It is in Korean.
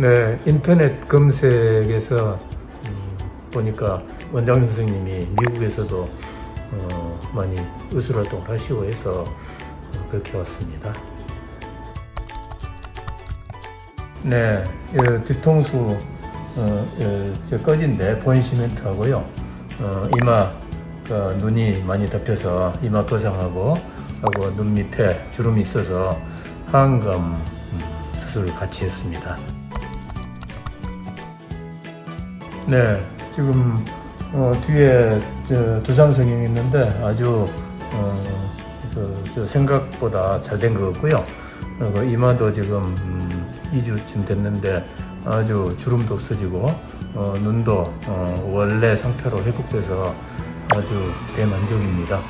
네, 인터넷 검색에서 음, 보니까 원장 선생님이 미국에서도 어, 많이 의술 활동을 하시고 해서 어, 그렇게 왔습니다. 네, 이 뒤통수 어, 어, 저 꺼진데 보인 시멘트 하고요. 어, 이마 그 눈이 많이 덮여서 이마 거상하고 하고 눈 밑에 주름이 있어서 항암 음, 수술을 같이 했습니다. 네, 지금 어, 뒤에 저 두상 성형이 있는데 아주 어, 그, 저 생각보다 잘 된 것 같고요. 그리고 이마도 지금 음, 2주쯤 됐는데 아주 주름도 없어지고 어, 눈도 어, 원래 상태로 회복돼서 아주 대만족입니다.